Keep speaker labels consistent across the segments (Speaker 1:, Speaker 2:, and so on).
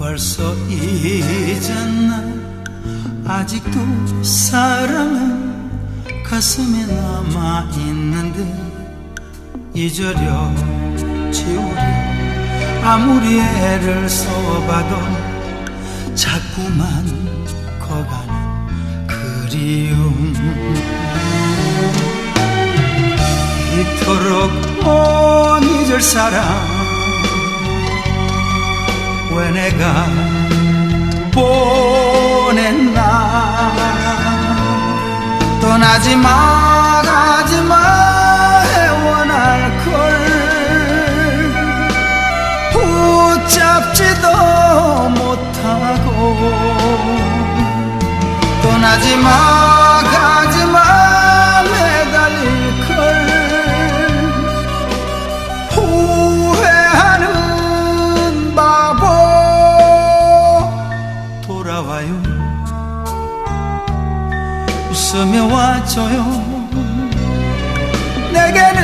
Speaker 1: 벌써 잊었나? 아직도 사랑은 가슴에 남아있는데 잊으려 지우려 아무리 애를 써봐도 자꾸만 커가는 그리움. 이토록 못 잊을 사람 왜 내가 보냈나? 떠나지 마 가지 마 애원할 걸. 붙잡지도 못하고 떠나지 마 돌아와요. 웃으며 와줘요. 내게는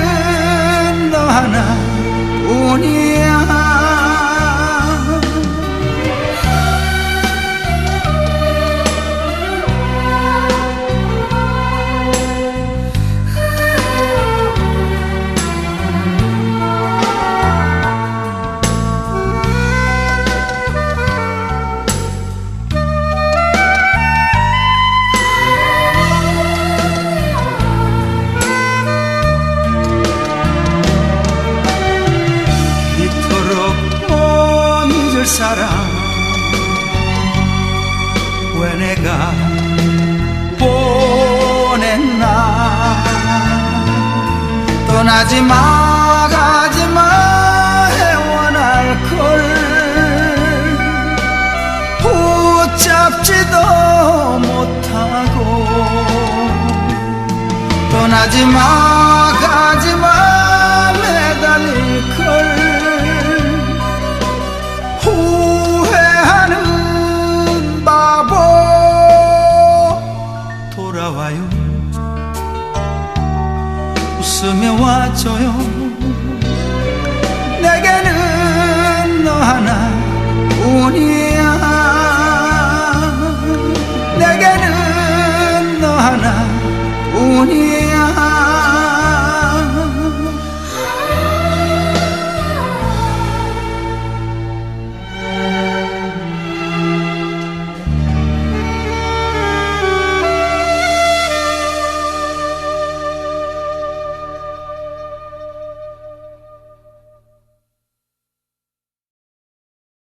Speaker 1: 사람. 왜 내가 보냈나? 떠나지 마 가지 마 애원할 걸. 붙잡지도 못하고 떠나지 마 웃으며 와줘요